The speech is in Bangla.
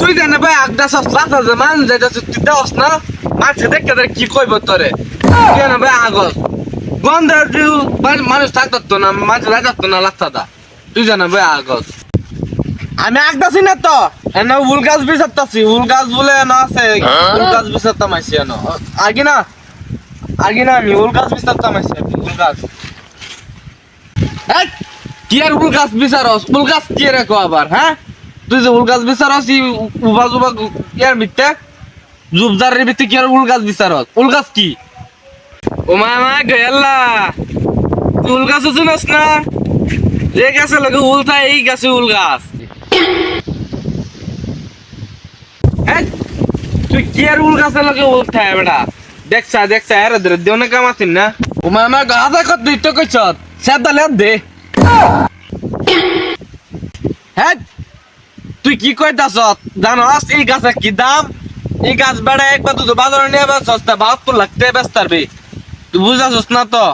তুই জানে ভাই আগদা সব লাফা মান যেটা তুই দেওয়াস না, মাঝে তার কি কইব তোরে। জানে ভাই আগস গন্ধার মানুষ থাকতো না, মাঝে থাকতো না লাফাদা তুই জানে ভাই আগস আমি আগদাছি না তো এনে উল গাছ বিচারতাছি উল গাছ বলে এনে আছে উল গাছ বিচারতাম আইছি এনে আগে না আগে না আমি উল গাছ বিচারতাম আইছি উল গাছ কি আর উল গাছ বিচারস উল গাছ কি রেখো আবার হ্যাঁ তুই যে উল গাছ বিচারস ই উবা জুবা ইয়ার ভিত্তে জুবজারের ভিত্তে কি আর উল গাছ বিচারস উল গাছ কি ও মামা গেল্লা তুই উল গাছ শুনস না যে গাছে লাগে উল থাকে এই গাছে উল গাছ তুই কি আর উল গাছে দে হ্যাঁ তুই কি কইতাছ? জানস এই গাছের কি দাম? এই গাছ বেড়া একবার তুই বাজারে নিয়ে বেসস তা বাহাত্তর লাখ টাকা বেচতে তুই বুঝাছস না তো?